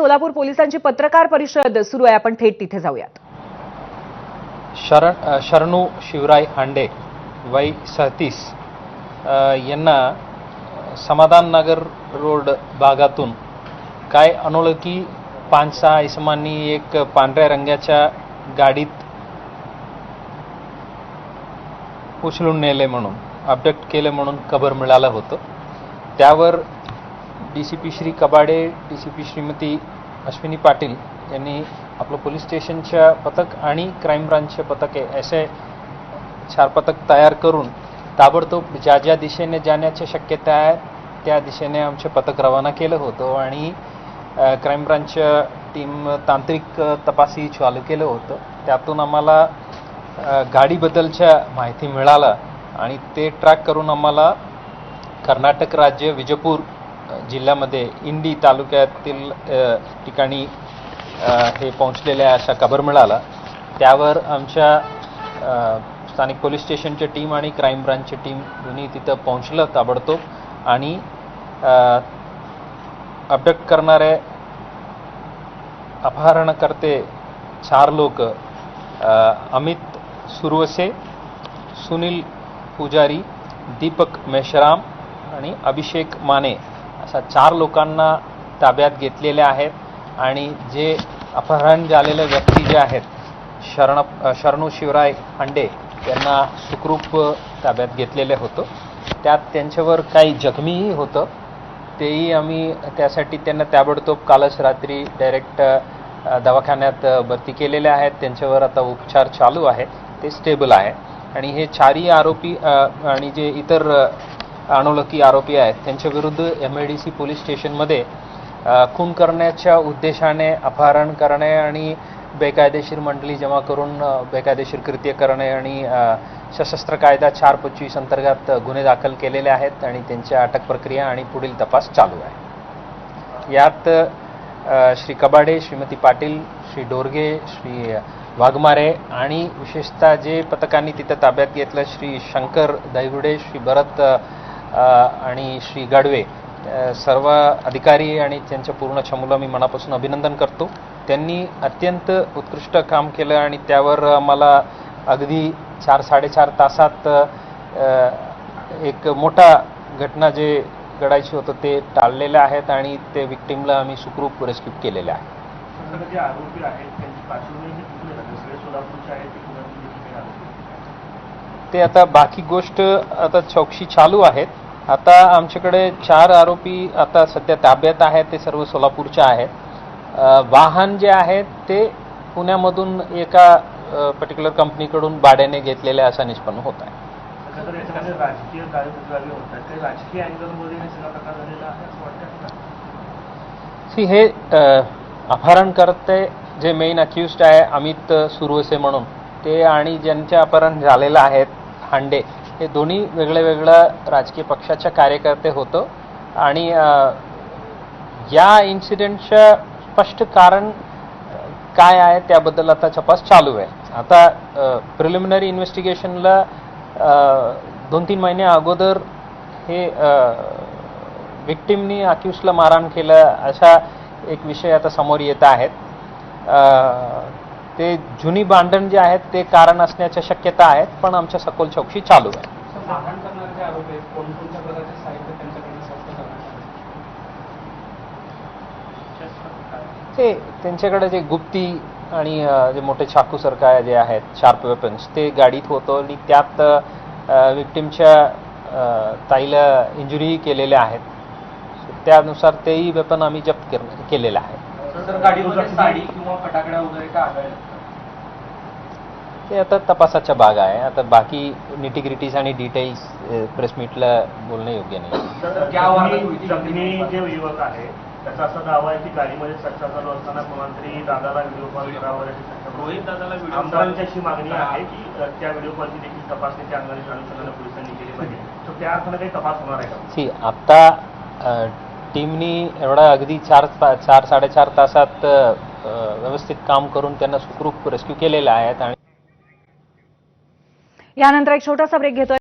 सोलापूर पोलिसांची पत्रकार परिषद सुरू आहे. आपण थेट तिथे जाऊयात. शरण शरणू शिवराय हांडे वय सतीस यांना समाधान नगर रोड भागातून काय अनोळखी पाच सहा इसमांनी एक पांढऱ्या रंगाच्या गाडीत उचलून नेले म्हणून अपडेट केले म्हणून खबर मिळालं होतं. त्यावर D C P Shri Kabade D C P Shrimati Ashwini Patil यांनी आपलं पोलीस स्टेशनच्या पथक आणि क्राईम ब्रांचचे पथके असे चार पथक तयार करून ताबडतोब ज्या ज्या दिशेने जाण्याची शक्यता आहे त्या दिशेने आमचे पथक रवाना केलं होतं आणि क्राईम ब्रांच टीम तांत्रिक तपासी तपासही चालू केलं होतं. त्यातून आम्हाला गाडीबद्दलच्या माहिती मिळाला आणि ते ट्रॅक करून आम्हाला कर्नाटक राज्य विजयपूर जिल्ह्यामध्ये इंडी तालुक्यातील ठिकाणी हे पोहोचलेल्या अशा खबर मिळाला. त्यावर आमच्या स्थानिक पोलीस स्टेशनची टीम आणि क्राईम ब्रांचची टीम दोन्ही तिथं पोहोचलं ताबडतोब आणि अपडेट करणारे अपहरणकर्ते चार लोक अमित सुरवसे सुनील पुजारी दीपक मेश्राम आणि अभिषेक माने अशा चार लोकांना ताब्यात घेतलेल्या आहेत आणि जे अपहरण झालेले व्यक्ती जे आहेत शरण शरणू शिवराय हांडे यांना सुखरूप ताब्यात घेतलेले होतं. त्यात त्यांच्यावर काही जखमीही होतं. तेही आम्ही त्यासाठी त्यांना ताबडतोब कालच रात्री डायरेक्ट दवाखान्यात भरती केलेले आहेत. त्यांच्यावर आता उपचार चालू आहे. ते स्टेबल आहे. आणि हे चारही आरोपी आणि जे इतर अनोळखी आरोपी आहेत. त्यांच्या विरुद्ध M I D C police स्टेशनमध्ये खून करण्याच्या उद्देशाने अपहरण करणे आणि बेकायदेशीर मंडळी जमा करून बेकायदेशीर कृत्य करणे आणि सशस्त्र कायदा चार पंचवीस अंतर्गत गुन्हे दाखल केलेले आहेत आणि त्यांच्या अटक प्रक्रिया आणि पुढील तपास चालू आहे. यात श्री कबाडे श्रीमती पाटील श्री डोरगे श्री वाघमारे आणि विशेषतः जे पथकांनी तिथं ताब्यात घेतलं श्री शंकर दैगुडे श्री भरत आणि श्री गाडवे सर्व अधिकारी आणि त्यांच्या पूर्ण चमूला मी मनापासून अभिनंदन करतो. त्यांनी अत्यंत उत्कृष्ट काम केलं आणि त्यावर मला अगदी चार साडेचार तासात एक मोठा घटना जे घडायची होतं ते टाळलेलं आहेत आणि ते विक्टीमला आम्ही सुखरूप रेस्क्यू केलेले आहे आरोपी आहेत त्यांची पार्श्वभूमी ही कुठली राहते सगळे सोलापूरचे आहेत ते आता बाकी गोष्ट आता चौकशी चालू आहेत. आता आमच्याकडे चार आरोपी आता सध्या ताब्यात आहेत ते सर्व सोलापूरचे आहेत. वाहन जे आहेत ते पुण्यामधून एका पर्टिक्युलर कंपनीकडून भाड्याने घेतलेले असा निष्पन्न होत आहे. हे सी हे अपहरण करते जे मेन अक्युस्ड आहे अमित सुरवसे म्हणून ते आणि ज्यांचे अपहरण झालेलं आहेत हांडे हे दोन्ही वेगळ्या वेगळ्या राजकीय पक्षाच्या कार्यकर्ते होतं. आणि या इन्सिडेंटचं स्पष्ट कारण काय आहे त्याबद्दल आता तपास चालू आहे. आता प्रिलिमिनरी इन्व्हेस्टिगेशनला दोन तीन महिने अगोदर हे विक्टिमनी अक्युजला मारहाण केलं असा एक विषय आता समोर येत आहेत. ते जुनी भांडण जे आहेत ते कारण असण्याच्या शक्यता आहेत पण आमच्या सखोल चौकशी चालू आहे. ते त्यांच्याकडे जे गुप्ती आणि जे मोठे चाकूसारखं जे आहेत शार्प वेपन्स ते गाडीत होतं आणि त्यात विक्टिमच्या ताईला इंजुरीही केलेल्या आहेत. त्यानुसार तेही वेपन आम्ही जप्त केलेलं आहे. साडी किंवा फटाकड्या वगैरे काय आढळल्या ते आता तपासाचा भाग आहे. आता बाकी निटिग्रिटीज आणि डिटेल्स प्रेस मीटला बोलणं योग्य नाही. जखमी जे युवक आहे त्याचा असा दावा आहे की गाडीमध्ये चर्चा चालू असताना मंत्री दादाला व्हिडिओ कॉल करावा रोहित दादाला. व्हिडिओ आमदारांची अशी मागणी आहे की त्या व्हिडिओ कॉलची देखील तपासणी त्या अंगाने अनुषंगाने पोलिसांनी केली पाहिजे. तर त्या अर्थानं काही तपास होणार आहे का? सी आता टीमनी एवढा अगदी चार चार साडेचार तासात व्यवस्थित काम करून त्यांना सुखरूप रेस्क्यू केलेलं आहे. आणि यानंतर एक छोटासा ब्रेक घेतोय.